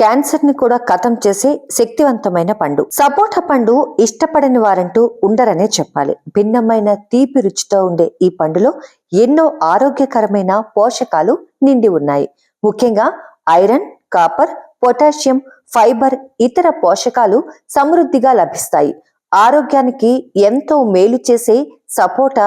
క్యాన్సర్ని కూడా కథం చేసే శక్తివంతమైన పండు. సపోటా పండు ఇష్టపడని వారంటూ ఉండరనే చెప్పాలి. భిన్నమైన తీపి రుచితో ఉండే ఈ పండులో ఎన్నో ఆరోగ్యకరమైన పోషకాలు నిండి ఉన్నాయి. ముఖ్యంగా ఐరన్ కాపర్ పొటాషియం ఫైబర్ ఇతర పోషకాలు సమృద్ధిగా లభిస్తాయి. ఆరోగ్యానికి ఎంతో మేలు చేసే సపోటా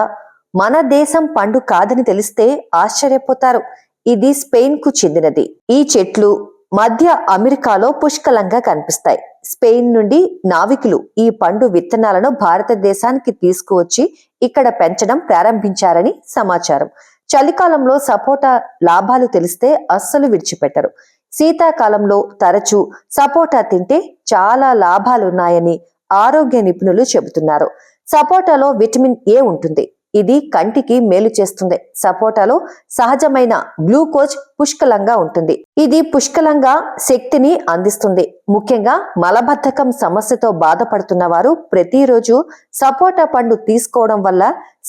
మన దేశం పండు కాదని తెలిస్తే ఆశ్చర్యపోతారు. ఇది స్పెయిన్కు చెందినది. ఈ చెట్లు మధ్య అమెరికాలో పుష్కలంగా కనిపిస్తాయి. స్పెయిన్ నుండి నావికులు ఈ పండు విత్తనాలను భారతదేశానికి తీసుకువచ్చి ఇక్కడ పెంచడం ప్రారంభించారని సమాచారం. చలికాలంలో సపోటా లాభాలు తెలిస్తే అస్సలు విడిచిపెట్టరు. శీతాకాలంలో తరచూ సపోటా తింటే చాలా లాభాలున్నాయని ఆరోగ్య నిపుణులు చెబుతున్నారు. సపోటాలో విటమిన్ ఏ ఉంటుంది? ఇది కంటికి మేలు చేస్తుంది. సపోటాలో సహజమైన గ్లూకోజ్ పుష్కలంగా ఉంటుంది. ఇది పుష్కలంగా శక్తిని అందిస్తుంది. ముఖ్యంగా మలబద్ధకం సమస్యతో బాధపడుతున్న వారు ప్రతిరోజు సపోటా పండు తీసుకోవడం వల్ల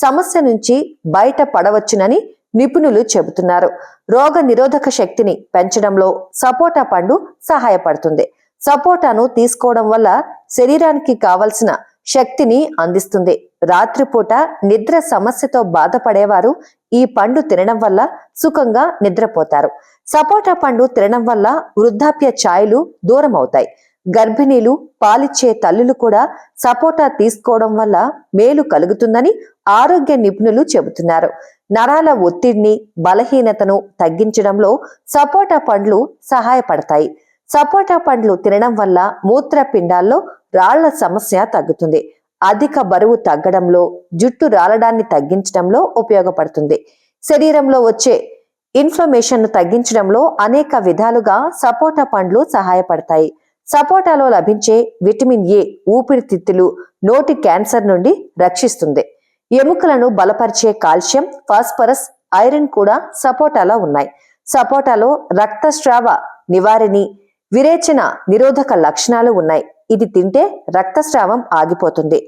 సమస్య నుంచి బయట పడవచ్చునని నిపుణులు చెబుతున్నారు. రోగ నిరోధక శక్తిని పెంచడంలో సపోటా పండు సహాయపడుతుంది. సపోటాను తీసుకోవడం వల్ల శరీరానికి కావలసిన శక్తిని అందిస్తుంది. రాత్రిపూట నిద్ర సమస్యతో బాధపడేవారు ఈ పండు తినడం వల్ల సుఖంగా నిద్రపోతారు. సపోటా పండు తినడం వల్ల వృద్ధాప్య ఛాయలు దూరం అవుతాయి గర్భిణీలు పాలిచ్చే తల్లులు కూడా సపోటా తీసుకోవడం వల్ల మేలు కలుగుతుందని ఆరోగ్య నిపుణులు చెబుతున్నారు. నరాల ఒత్తిడిని బలహీనతను తగ్గించడంలో సపోటా పండ్లు సహాయపడతాయి. సపోటా పండ్లు తినడం వల్ల మూత్రపిండాల్లో రాళ్ళ సమస్య తగ్గుతుంది. అధిక బరువు తగ్గడంలో జుట్టు రాలడాన్ని తగ్గించడంలో ఉపయోగపడుతుంది. శరీరంలో వచ్చే ఇన్ఫ్లమేషన్ను తగ్గించడంలో అనేక విధాలుగా సపోటా పండ్లు సహాయపడతాయి. సపోటాలో లభించే విటమిన్ ఏ ఊపిరితిత్తులు నోటి క్యాన్సర్ నుండి రక్షిస్తుంది. ఎముకలను బలపరిచే కాల్షియం ఫాస్ఫరస్ ఐరన్ కూడా సపోటాలో ఉన్నాయి. సపోటాలో రక్తస్రావ నివారిణి విరేచన నిరోధక లక్షణాలు ఉన్నాయి. ఇది తింటే రక్తస్రావం ఆగిపోతుంది.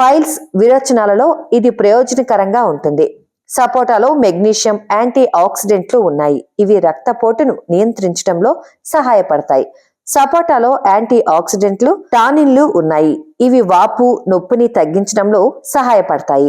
పైల్స్ విరచనాలలో ఇది ప్రయోజనకరంగా ఉంటుంది. సపోటాలో మెగ్నీషియం యాంటీ ఆక్సిడెంట్లు ఉన్నాయి. ఇవి రక్తపోటును నియంత్రించడంలో సహాయపడతాయి. సపోటాలో యాంటీ ఆక్సిడెంట్లు టానిన్లు ఉన్నాయి. ఇవి వాపు నొప్పిని తగ్గించడంలో సహాయపడతాయి.